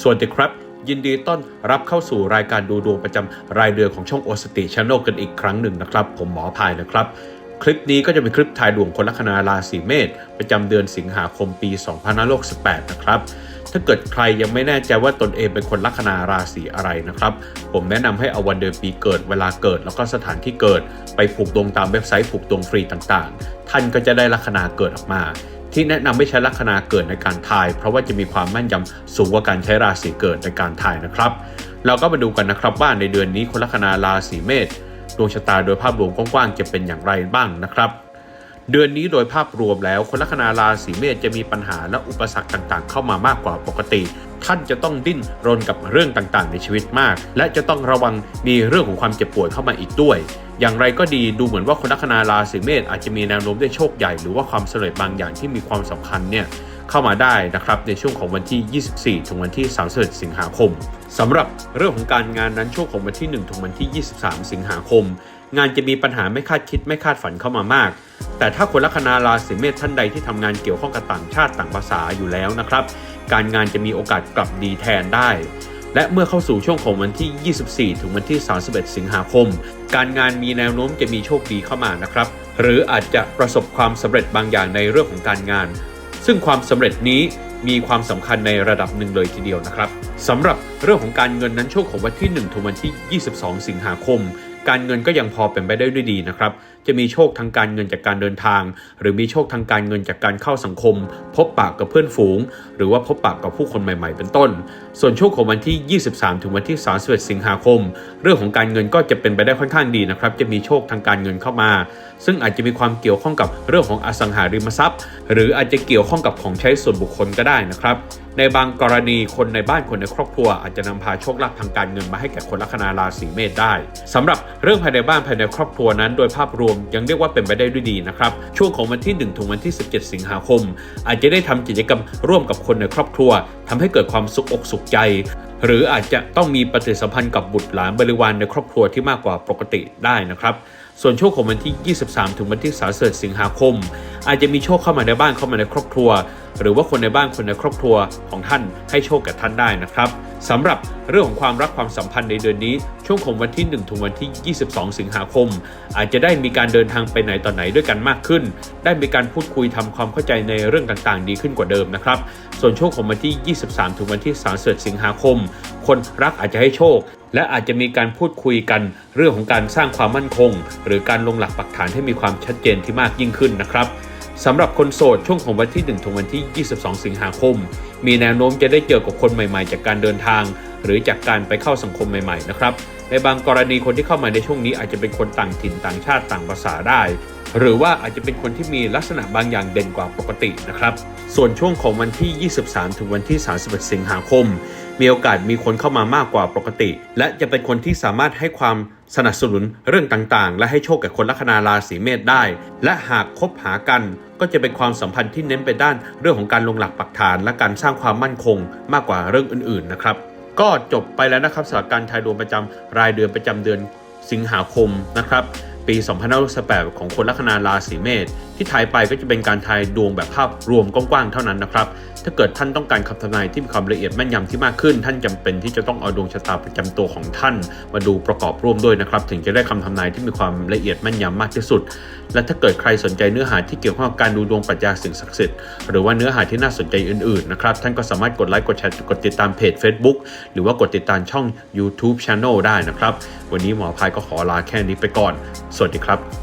สวัสดีครับ ยินดีต้อนรับเข้าสู่รายการดูดวงประจำรายเดือนของช่องโอสติชานลกันอีกครั้งหนึ่งนะครับ ผมหมอพายนะครับ คลิปนี้ก็จะเป็นคลิปทายดวงคนลัคนาราศีเมษประจำเดือนสิงหาคมปี 2568 นะครับถ้าเกิดใครยังไม่แน่ใจว่าตนเองเป็นคนลัคนาราศีอะไรนะครับ ผมแนะนำให้เอาวันเดือนปีเกิดเวลาเกิด แล้วก็สถานที่เกิด ไปผูกดวงตามเว็บไซต์ผูกดวงฟรีต่างๆ ท่านก็จะได้ลัคนาเกิดออกมา ที่แนะนำไม่ใช้ลัคนาเกิดในการทาย เพราะว่าจะมีความแม่นยำสูงกว่าการใช้ราศีเกิดในการทายนะครับ เราก็มาดูกันนะครับว่าในเดือนนี้คนลัคนาราศีเมษดวงชะตาโดยภาพรวมกว้างๆจะเป็นอย่างไรบ้างนะครับ เดือนนี้โดยภาพรวมแล้วคนลัคนาราศีเมษจะมีปัญหาและอุปสรรคต่างๆ เข้ามามากกว่าปกติ ท่านจะต้องดิ้นรนกับเรื่องต่างๆ ในชีวิตมาก และจะต้องระวังมีเรื่องของความเจ็บป่วยเข้ามาอีกด้วย อย่างไรก็ดีดูเหมือนว่าคนลัคนาราศีเมษอาจจะมีแนวโน้มได้โชคใหญ่หรือว่าความสำเร็จบางอย่างที่มีความสำคัญเนี่ยเข้ามาได้นะครับในช่วงของวันที่ 24 ถึงวันที่ 31 สิงหาคมสำหรับเรื่องของการงานนั้นช่วงของวันที่ 1 ถึงวันที่ 23 สิงหาคม งานจะมีปัญหาไม่คาดคิดไม่คาดฝันเข้ามามาก แต่ถ้าคนลัคนาราศีเมษท่านใดที่ทำงานเกี่ยวข้องกับต่างชาติต่างภาษาอยู่แล้วนะครับ การงานจะมีโอกาสกลับดีแทนได้ และเมื่อเข้าสู่ช่วงของวันที่ 24 ถึงวันที่ 31 สิงหาคม การงานมีแนวโน้มจะมีโชคดีเข้ามานะครับ หรืออาจจะประสบความสำเร็จบางอย่างในเรื่องของการงาน ซึ่งความสำเร็จนี้มีความสำคัญในระดับหนึ่งเลยทีเดียวนะครับสำหรับเรื่องของการเงินนั้นช่วงของวันที่ 1 ถึงวันที่ 22 สิงหาคม การเงินก็ยังพอเป็นไปได้ด้วยดีนะครับจะมีโชคทางการเงินจากการเดินทาง หรือมีโชคทางการเงินจากการเข้าสังคม พบปะกับเพื่อนฝูง หรือว่าพบปะกับผู้คนใหม่ ๆ เป็นต้น ส่วนช่วงของวันที่ 23 ถึงวันที่ 31 สิงหาคม เรื่องของการเงินก็จะเป็นไปได้ค่อนข้างดีนะครับ จะมีโชคทางการเงินเข้ามา ซึ่งอาจจะมีความเกี่ยวข้องกับเรื่องของอสังหาริมทรัพย์ หรืออาจจะเกี่ยวข้องกับของใช้ส่วนบุคคลก็ได้นะครับในบางกรณีคนในบ้านคนในครอบครัว อาจจะนำพาโชคลาภทางการเงินมาให้แก่คนลัคนาราศีเมษได้สำหรับเรื่องภายในบ้านภายในครอบครัวนั้น โดยภาพรวมยังเรียกว่าเป็นไปได้ด้วยดีนะครับ ช่วงของวันที่ 1 ถึงวันที่ 17 สิงหาคม อาจจะได้ทำกิจกรรมร่วมกับคนในครอบครัวทำให้เกิดความสุขอกสุขใจ หรืออาจจะต้องมีปฏิสัมพันธ์กับบุตรหลานบริวารในครอบครัวที่มากกว่าปกติได้นะครับส่วนช่วงของวันที่ 23 ถึงวันที่31สิงหาคม อาจจะมีโชคเข้ามาในบ้านเข้ามาในครอบครัว หรือว่าคนในบ้านคนในครอบครัวของท่านให้โชคกับท่านได้นะครับสำหรับเรื่องของความรักความสัมพันธ์ในเดือนนี้ ช่วงของวันที่ 1 ถึงวันที่ 22 สิงหาคม อาจจะได้มีการเดินทางไปไหนต่อไหนด้วยกันมากขึ้น ได้มีการพูดคุยทำความเข้าใจในเรื่องต่างๆ ดีขึ้นกว่าเดิมนะครับ ส่วนช่วงของวันที่ 23 ถึงวันที่31สิงหาคม คนรักอาจจะให้โชค และอาจจะมีการพูดคุยกันเรื่องของการสร้างความมั่นคง หรือการลงหลักปักฐานให้มีความชัดเจนที่มากยิ่งขึ้นนะครับ สำหรับคนโสดช่วงของวันที่ 1 ถึงวันที่ 22 สิงหาคม มีแนวโน้มจะได้เจอกับคนใหม่ๆ จากการเดินทาง หรือจากการไปเข้าสังคมใหม่ๆนะครับในบางกรณีคนที่เข้ามาในช่วงนี้อาจจะเป็นคนต่างถิ่นต่างชาติต่างภาษาได้ หรือว่าอาจจะเป็นคนที่มีลักษณะบางอย่างเด่นกว่าปกตินะครับ ส่วนช่วงของวันที่ 23 ถึงวันที่ 31 สิงหาคม มีโอกาสมีคนเข้ามามากกว่าปกติ และจะเป็นคนที่สามารถให้ความสนับสนุนเรื่องต่างๆ และให้โชคแก่คนลัคนาราศีเมษได้ และหากคบหากันก็จะเป็นความสัมพันธ์ที่เน้นไปด้านเรื่องของการลงหลักปักฐาน และการสร้างความมั่นคงมากกว่าเรื่องอื่นๆนะครับ ก็จบไปแล้วนะครับสำหรับการทายดวงประจำรายเดือนประจำเดือนสิงหาคมนะครับปี2568ของคนลัคนาราศีเมษที่ทายไปก็จะเป็นการทายดวงแบบภาพรวมกว้างๆเท่านั้นนะครับ ถ้าเกิดท่านต้องการคำทำนายที่มีความละเอียดแม่นยำที่มากขึ้น ท่านจำเป็นที่จะต้องเอาดวงชะตาประจำตัวของท่าน มาดูประกอบร่วมด้วยนะครับถึงจะได้คำทำนายที่มีความละเอียดแม่นยำมากที่สุด และถ้าเกิดใครสนใจเนื้อหาที่เกี่ยวข้องกับการดูดวงปรัชญาสิ่งศักดิ์สิทธิ์หรือว่าเนื้อหาที่น่าสนใจอื่นๆนะครับท่านก็สามารถกดไลค์กดแชร์กดติดตามเพจ Facebook หรือว่ากดติดตามช่อง YouTube Channel ได้นะครับ วันนี้หมอพายก็ขอลาแค่นี้ไปก่อน สวัสดีครับ